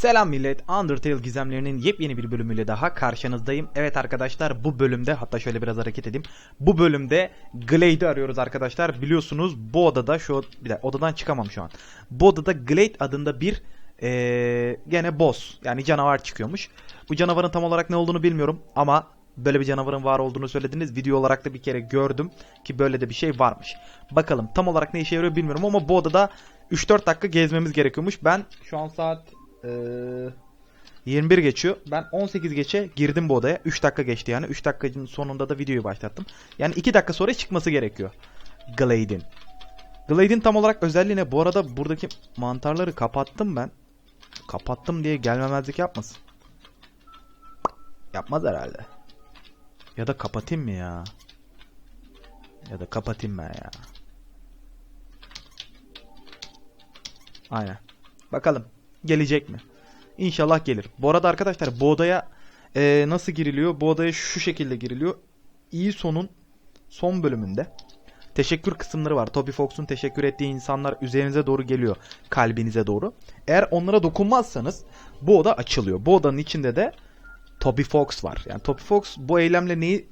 Selam millet. Undertale gizemlerinin yepyeni bir bölümüyle daha karşınızdayım. Evet arkadaşlar bu bölümde hatta şöyle biraz hareket edeyim. Bu bölümde Glade'i arıyoruz arkadaşlar. Biliyorsunuz bu odada şu bir dakika odadan çıkamam şu an. Bu odada Glade adında bir eee, gene boss yani canavar çıkıyormuş. Bu canavarın tam olarak ne olduğunu bilmiyorum ama böyle bir canavarın var olduğunu söylediniz. Video olarak da bir kere gördüm ki böyle de bir şey varmış. Bakalım tam olarak ne işe yarıyor bilmiyorum ama bu odada 3-4 dakika gezmemiz gerekiyormuş. Ben şu an saat eee, 21 geçiyor. Ben 18 geçe girdim bu odaya. 3 dakika geçti yani. 3 dakikanın sonunda da videoyu başlattım. Yani 2 dakika sonra çıkması gerekiyor. Glade'in. Glade'in tam olarak özelliği ne? Bu arada buradaki mantarları kapattım ben. Kapattım diye gelmemezlik yapmasın. Yapmaz herhalde. Ya da kapatayım mı ya? Ya da kapatayım ben ya. Aynen. Bakalım gelecek mi? İnşallah gelir. Bu arada arkadaşlar bu odaya e, nasıl giriliyor? Bu odaya şu şekilde giriliyor. İyi sonun son bölümünde teşekkür kısımları var. Toby Fox'un teşekkür ettiği insanlar üzerinize doğru geliyor. Kalbinize doğru. Eğer onlara dokunmazsanız bu oda açılıyor. Bu odanın içinde de Toby Fox var. Yani Toby Fox bu eylemle neyi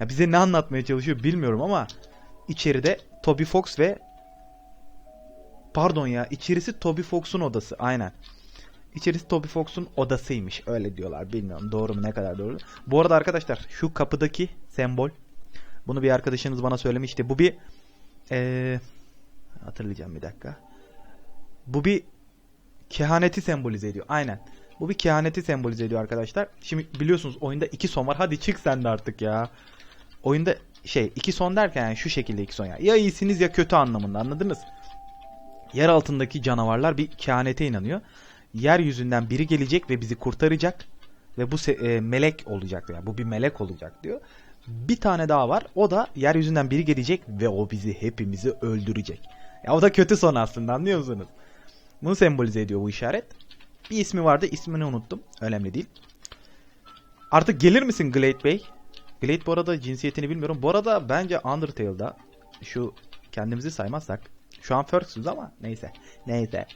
ya bize ne anlatmaya çalışıyor bilmiyorum ama içeride Toby Fox ve pardon ya içerisi Toby Fox'un odası aynen. İçerisi Toby Fox'un odasıymış. Öyle diyorlar. Bilmiyorum doğru mu ne kadar doğru. Bu arada arkadaşlar şu kapıdaki sembol bunu bir arkadaşınız bana söylemişti. Bu bir eee, hatırlayacağım bir dakika. Bu bir kehaneti sembolize ediyor. Aynen. Bu bir kehaneti sembolize ediyor arkadaşlar. Şimdi biliyorsunuz oyunda iki son var. Hadi çık sen de artık ya. Oyunda şey iki son derken yani şu şekilde iki son ya. Ya iyisiniz ya kötü anlamında anladınız? Yer altındaki canavarlar bir kehanete inanıyor. Yeryüzünden biri gelecek ve bizi kurtaracak ve bu e, melek olacak yani bu bir melek olacak diyor. Bir tane daha var. O da yeryüzünden biri gelecek ve o bizi hepimizi öldürecek. Ya o da kötü son aslında anlıyor musunuz? Bunu sembolize ediyor bu işaret. Bir ismi vardı. ismini unuttum. Önemli değil. Artık gelir misin Glade Bey? Glade bu arada cinsiyetini bilmiyorum. Bu arada bence Undertale'da şu kendimizi saymazsak şu an first'üz ama neyse. Neyse.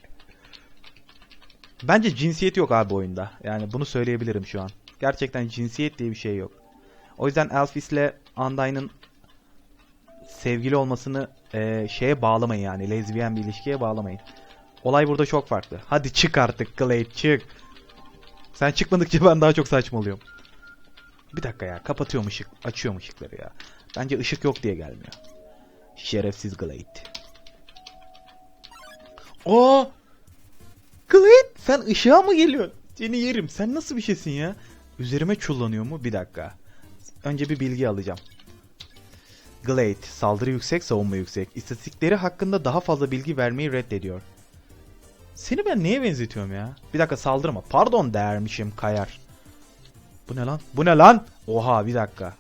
Bence cinsiyet yok abi oyunda. Yani bunu söyleyebilirim şu an. Gerçekten cinsiyet diye bir şey yok. O yüzden Elfis ile Undyne'ın sevgili olmasını eee, şeye bağlamayın yani. Lezbiyen bir ilişkiye bağlamayın. Olay burada çok farklı. Hadi çık artık Glade çık. Sen çıkmadıkça ben daha çok saçmalıyorum. Bir dakika ya kapatıyorum ışık. Açıyorum ışıkları ya. Bence ışık yok diye gelmiyor. Şerefsiz Glade. Oo! Glade sen ışığa mı geliyorsun? Seni yerim. Sen nasıl bir şeysin ya? Üzerime çullanıyor mu? Bir dakika. Önce bir bilgi alacağım. Glade, saldırı yüksek, savunma yüksek. İstatistikleri hakkında daha fazla bilgi vermeyi reddediyor. Seni ben neye benzetiyorum ya? Bir dakika saldırma. Pardon dermişim kayar. Bu ne lan? Bu ne lan? Oha bir dakika.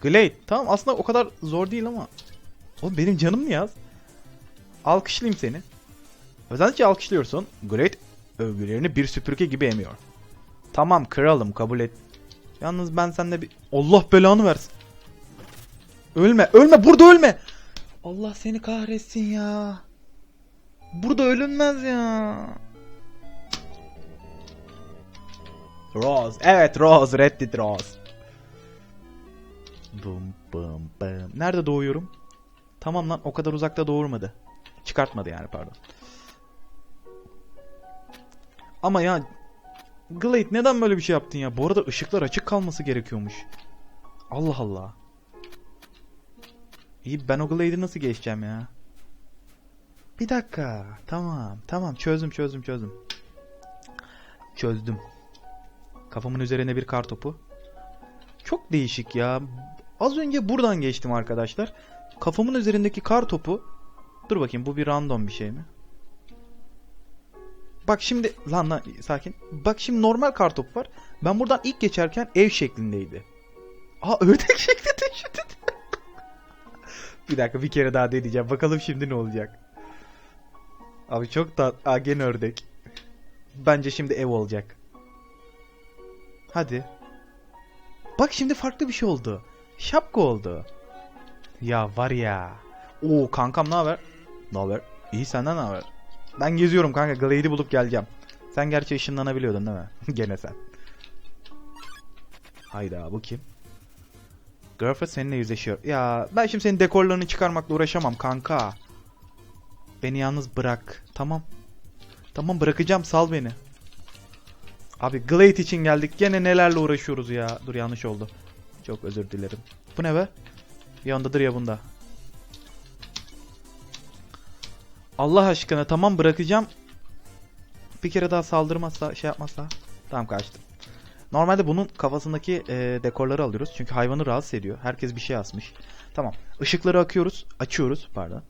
Glade tamam aslında o kadar zor değil ama. Oğlum benim canım mı yaz? Alkışlayayım seni. Özellikle alkışlıyorsun. Glade övgülerini bir süpürge gibi emiyor. Tamam kralım kabul et. Yalnız ben sende bir... Allah belanı versin. Ölme ölme burada ölme. Allah seni kahretsin ya. Burada ölünmez ya. Rose. Evet Rose. Reddit Rose. Bum bum bum. Nerede doğuyorum? Tamam lan o kadar uzakta doğurmadı. Çıkartmadı yani pardon. Ama ya Glade neden böyle bir şey yaptın ya? Bu arada ışıklar açık kalması gerekiyormuş. Allah Allah. İyi ben o Glade'i nasıl geçeceğim ya? Bir dakika. Tamam. Tamam. Çözdüm çözdüm çözdüm. Çözdüm. Kafamın üzerine bir kar topu. Çok değişik ya. Az önce buradan geçtim arkadaşlar. Kafamın üzerindeki kar topu. Dur bakayım bu bir random bir şey mi? Bak şimdi lan lan sakin. Bak şimdi normal kar topu var. Ben buradan ilk geçerken ev şeklindeydi. Aa ördek şeklinde şimdi. bir dakika bir kere daha deneyeceğim. Bakalım şimdi ne olacak. Abi çok tat. Aa gene ördek. Bence şimdi ev olacak. Hadi. Bak şimdi farklı bir şey oldu. Şapka oldu. Ya var ya. Oo kankam ne haber? Ne haber? İyi senden ne haber? Ben geziyorum kanka. Glade'i bulup geleceğim. Sen gerçi ışınlanabiliyordun değil mi? Gene sen. Hayda bu kim? Girlfriend seninle yüzleşiyor. Ya ben şimdi senin dekorlarını çıkarmakla uğraşamam kanka. Beni yalnız bırak. Tamam. Tamam bırakacağım sal beni. Abi Glade için geldik. Gene nelerle uğraşıyoruz ya. Dur yanlış oldu. Çok özür dilerim. Bu ne be? Yandadır ya bunda. Allah aşkına tamam bırakacağım. Bir kere daha saldırmazsa şey yapmazsa. Tamam kaçtım. Normalde bunun kafasındaki e, dekorları alıyoruz. Çünkü hayvanı rahatsız ediyor. Herkes bir şey asmış. Tamam. Işıkları akıyoruz. Açıyoruz. Pardon.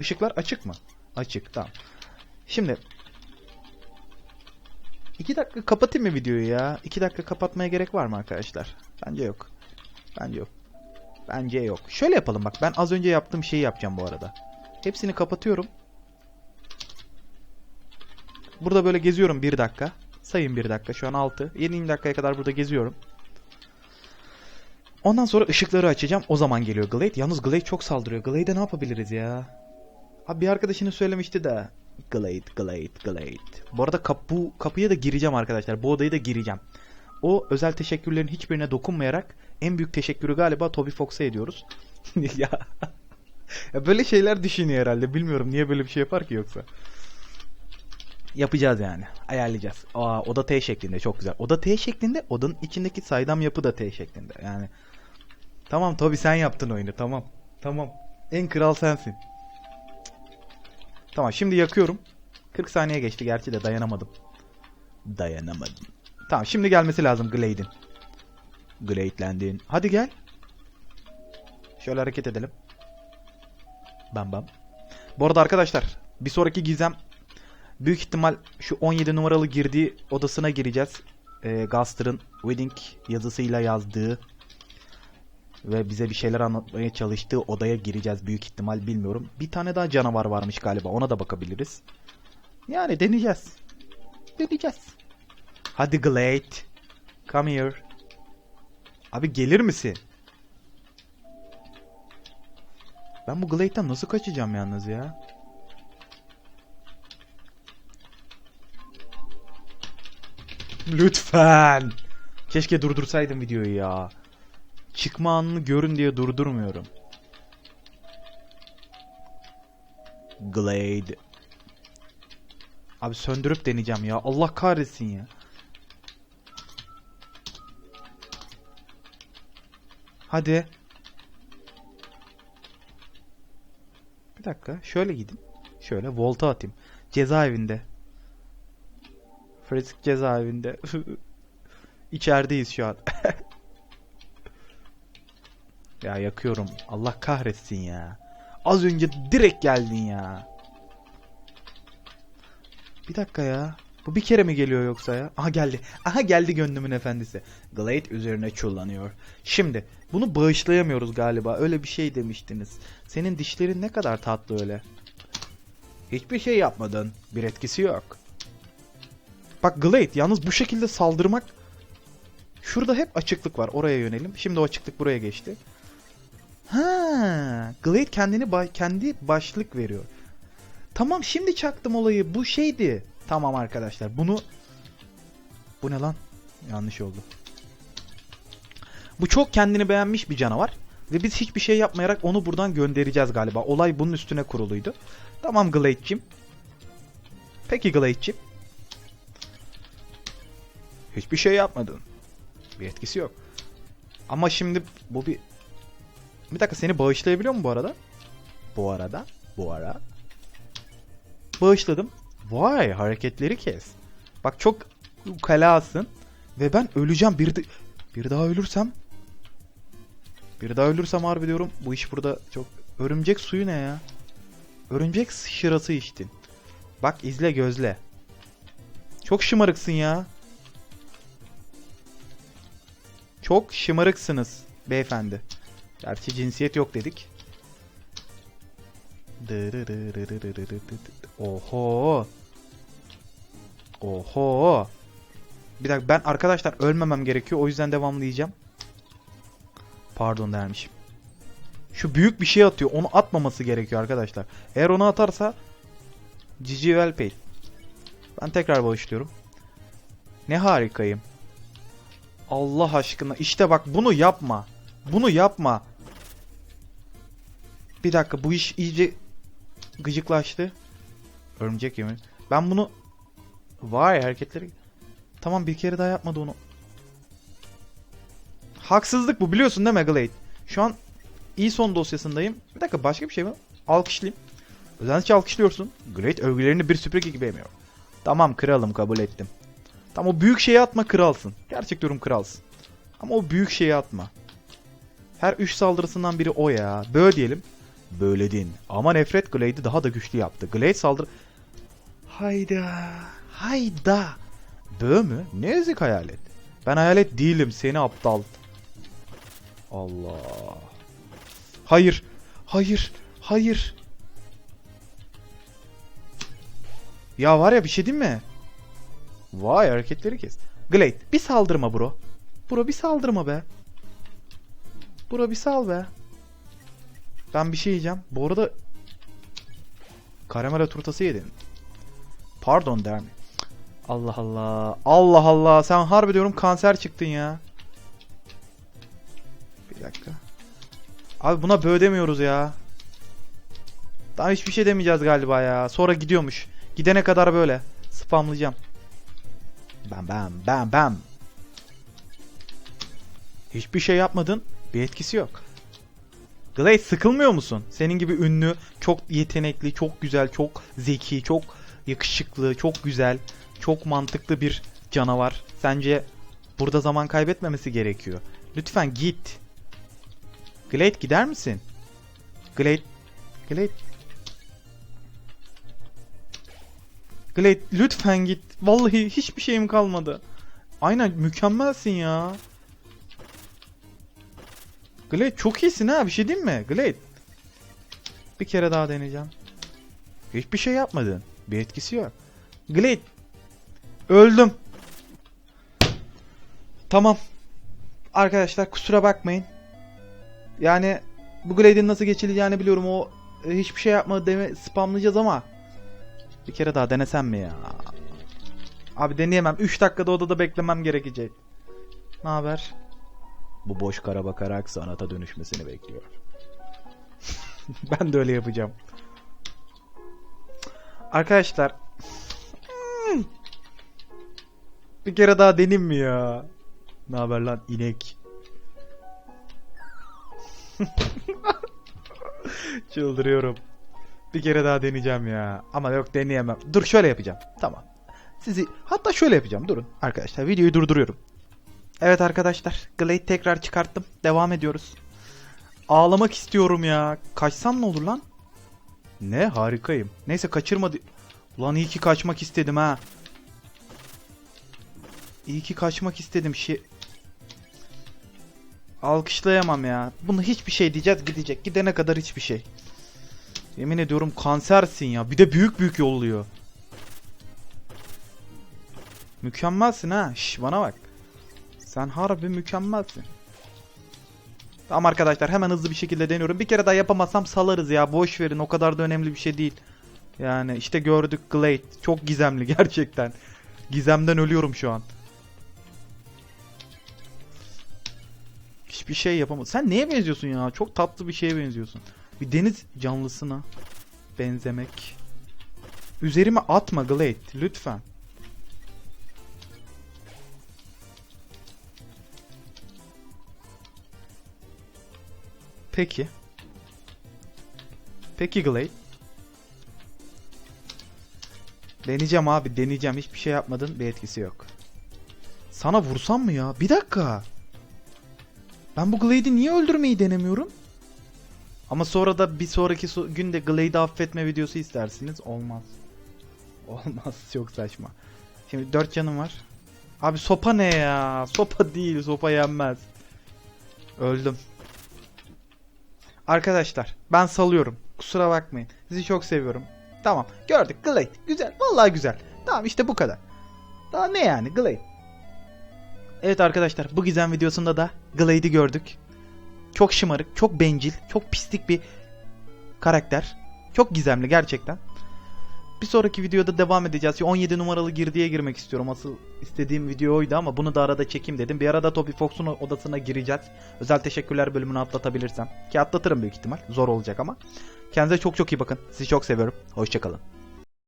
Işıklar açık mı? Açık. Tamam. Şimdi. iki dakika kapatayım mı videoyu ya? İki dakika kapatmaya gerek var mı arkadaşlar? Bence yok. Bence yok. Bence yok. Şöyle yapalım bak. Ben az önce yaptığım şeyi yapacağım bu arada. Hepsini kapatıyorum. Burada böyle geziyorum bir dakika. Sayın bir dakika. Şu an 6. 7. dakikaya kadar burada geziyorum. Ondan sonra ışıkları açacağım. O zaman geliyor Glade. Yalnız Glade çok saldırıyor. Glade'e ne yapabiliriz ya? Abi bir arkadaşını söylemişti de. Glade, Glade, Glade. Bu arada kap bu kapıya da gireceğim arkadaşlar. Bu odayı da gireceğim. O özel teşekkürlerin hiçbirine dokunmayarak en büyük teşekkürü galiba Toby Fox'a ediyoruz. ya. ya böyle şeyler düşünüyor herhalde. Bilmiyorum niye böyle bir şey yapar ki yoksa. Yapacağız yani. Ayarlayacağız. Aa, oda T şeklinde çok güzel. Oda T şeklinde, odanın içindeki saydam yapı da T şeklinde. Yani Tamam Toby sen yaptın oyunu. Tamam. Tamam. En kral sensin. Tamam şimdi yakıyorum. 40 saniye geçti gerçi de dayanamadım. Dayanamadım. Tamam şimdi gelmesi lazım Glade'in. Glade'lendin. Hadi gel. Şöyle hareket edelim. Bam bam. Bu arada arkadaşlar bir sonraki gizem büyük ihtimal şu 17 numaralı girdiği odasına gireceğiz. E, Gaster'ın wedding yazısıyla yazdığı ve bize bir şeyler anlatmaya çalıştığı odaya gireceğiz büyük ihtimal bilmiyorum. Bir tane daha canavar varmış galiba ona da bakabiliriz. Yani deneyeceğiz. Deneyeceğiz. Hadi Glade. Come here. Abi gelir misin? Ben bu Glade'den nasıl kaçacağım yalnız ya? Lütfen. Keşke durdursaydım videoyu ya. Çıkma anını görün diye durdurmuyorum. Glade. Abi söndürüp deneyeceğim ya. Allah kahretsin ya. Hadi. Bir dakika. Şöyle gidin. Şöyle volta atayım. Cezaevinde. Frisk cezaevinde. İçerideyiz şu an. ya yakıyorum. Allah kahretsin ya. Az önce direkt geldin ya. Bir dakika ya. Bu bir kere mi geliyor yoksa ya? Aha geldi. Aha geldi gönlümün efendisi. Glade üzerine çullanıyor. Şimdi bunu bağışlayamıyoruz galiba. Öyle bir şey demiştiniz. Senin dişlerin ne kadar tatlı öyle. Hiçbir şey yapmadın. Bir etkisi yok. Bak Glade yalnız bu şekilde saldırmak Şurada hep açıklık var. Oraya yönelim. Şimdi o açıklık buraya geçti. Ha, Glade kendini ba- kendi başlık veriyor. Tamam şimdi çaktım olayı. Bu şeydi. Tamam arkadaşlar. Bunu Bu ne lan? Yanlış oldu. Bu çok kendini beğenmiş bir canavar ve biz hiçbir şey yapmayarak onu buradan göndereceğiz galiba. Olay bunun üstüne kuruluydu. Tamam Glade'cim. Peki Glade'cim. Hiçbir şey yapmadın. Bir etkisi yok. Ama şimdi bu bir... Bir dakika seni bağışlayabiliyor mu bu arada? Bu arada. Bu ara. Bağışladım. Vay hareketleri kes. Bak çok kalasın. Ve ben öleceğim. Bir, de... bir daha ölürsem. Bir daha ölürsem harbi diyorum. Bu iş burada çok... Örümcek suyu ne ya? Örümcek şırası içtin. Bak izle gözle. Çok şımarıksın ya. Çok şımarıksınız beyefendi. Gerçi cinsiyet yok dedik. Oho. Oho. Bir dakika ben arkadaşlar ölmemem gerekiyor. O yüzden devamlayacağım. Pardon dermişim. Şu büyük bir şey atıyor. Onu atmaması gerekiyor arkadaşlar. Eğer onu atarsa well paid. Ben tekrar bağışlıyorum. Ne harikayım. Allah aşkına işte bak bunu yapma. Bunu yapma. Bir dakika bu iş iyice gıcıklaştı. Örümcek yemi. Ben bunu Vay hareketleri. Tamam bir kere daha yapmadı onu. Haksızlık bu biliyorsun değil mi Glade? Şu an iyi son dosyasındayım. Bir dakika başka bir şey mi? Alkışlayayım. Özellikle alkışlıyorsun. Glade övgülerini bir süpürge gibi emiyor. Tamam kralım kabul ettim. Tamam o büyük şeyi atma kralsın. Gerçek diyorum kralsın. Ama o büyük şeyi atma. Her 3 saldırısından biri o ya. Böyle diyelim. Böyledin. Ama nefret Glade'i daha da güçlü yaptı. Glade saldırı... Hayda. Hayda. Bö mü? Ne ezik hayalet. Ben hayalet değilim seni aptal. Allah. Hayır. Hayır. Hayır. Ya var ya bir şey değil mi? Vay hareketleri kes. Glade bir saldırma bro. Bro bir saldırma be. Bro bir sal be. Ben bir şey yiyeceğim. Bu arada karamela turtası yedin. Pardon der mi? Allah Allah. Allah Allah. Sen harbi diyorum kanser çıktın ya. Bir dakika. Abi buna bö demiyoruz ya. Daha hiçbir şey demeyeceğiz galiba ya. Sonra gidiyormuş. Gidene kadar böyle. Spamlayacağım. Bam bam bam bam. Hiçbir şey yapmadın. Bir etkisi yok. Glade sıkılmıyor musun? Senin gibi ünlü, çok yetenekli, çok güzel, çok zeki, çok yakışıklı, çok güzel, çok mantıklı bir canavar. Sence burada zaman kaybetmemesi gerekiyor. Lütfen git. Glade gider misin? Glade Glade Glade lütfen git. Vallahi hiçbir şeyim kalmadı. Aynen mükemmelsin ya. Glade çok iyisin ha bir şey değil mi? Glade. Bir kere daha deneyeceğim. Hiçbir şey yapmadın. Bir etkisi yok. Glade. Öldüm. Tamam. Arkadaşlar kusura bakmayın. Yani bu Glade'in nasıl geçileceğini biliyorum. O e, hiçbir şey yapmadı deme spamlayacağız ama bir kere daha denesem mi ya? Abi deneyemem. 3 dakikada odada beklemem gerekecek. Ne haber? Bu boş kara bakarak sanata dönüşmesini bekliyor. ben de öyle yapacağım. Arkadaşlar. Hmm. Bir kere daha deneyim mi ya? Ne haber lan inek? Çıldırıyorum. Bir kere daha deneyeceğim ya. Ama yok deneyemem. Dur şöyle yapacağım. Tamam. Sizi hatta şöyle yapacağım. Durun arkadaşlar. Videoyu durduruyorum. Evet arkadaşlar. Glade tekrar çıkarttım. Devam ediyoruz. Ağlamak istiyorum ya. Kaçsam ne olur lan? Ne harikayım. Neyse kaçırmadı. Ulan iyi ki kaçmak istedim ha. İyi ki kaçmak istedim. Şey... Alkışlayamam ya. Bunu hiçbir şey diyeceğiz gidecek. Gidene kadar hiçbir şey. Yemin ediyorum kansersin ya. Bir de büyük büyük yolluyor. Mükemmelsin ha. Şş bana bak. Sen harbi mükemmelsin. Tamam arkadaşlar hemen hızlı bir şekilde deniyorum. Bir kere daha yapamazsam salarız ya. Boş verin o kadar da önemli bir şey değil. Yani işte gördük Glade. Çok gizemli gerçekten. Gizemden ölüyorum şu an. Hiçbir şey yapamadım. Sen neye benziyorsun ya? Çok tatlı bir şeye benziyorsun. Bir deniz canlısına benzemek. Üzerime atma Glade lütfen. Peki. Peki Glade. Deneyeceğim abi deneyeceğim. Hiçbir şey yapmadın bir etkisi yok. Sana vursam mı ya? Bir dakika. Ben bu Glade'i niye öldürmeyi denemiyorum? Ama sonra da bir sonraki so- günde Glade'i affetme videosu istersiniz. Olmaz. Olmaz. Çok saçma. Şimdi 4 canım var. Abi sopa ne ya? Sopa değil. Sopa yenmez. Öldüm. Arkadaşlar ben salıyorum. Kusura bakmayın. Sizi çok seviyorum. Tamam. Gördük. Glade. Güzel. Vallahi güzel. Tamam işte bu kadar. Daha ne yani Glade. Evet arkadaşlar bu gizem videosunda da Glade'i gördük. Çok şımarık, çok bencil, çok pislik bir karakter. Çok gizemli gerçekten. Bir sonraki videoda devam edeceğiz. 17 numaralı girdiye girmek istiyorum. Asıl istediğim video oydu ama bunu da arada çekeyim dedim. Bir arada Toby Fox'un odasına gireceğiz. Özel teşekkürler bölümünü atlatabilirsem. Ki atlatırım büyük ihtimal. Zor olacak ama. Kendinize çok çok iyi bakın. Sizi çok seviyorum. Hoşçakalın.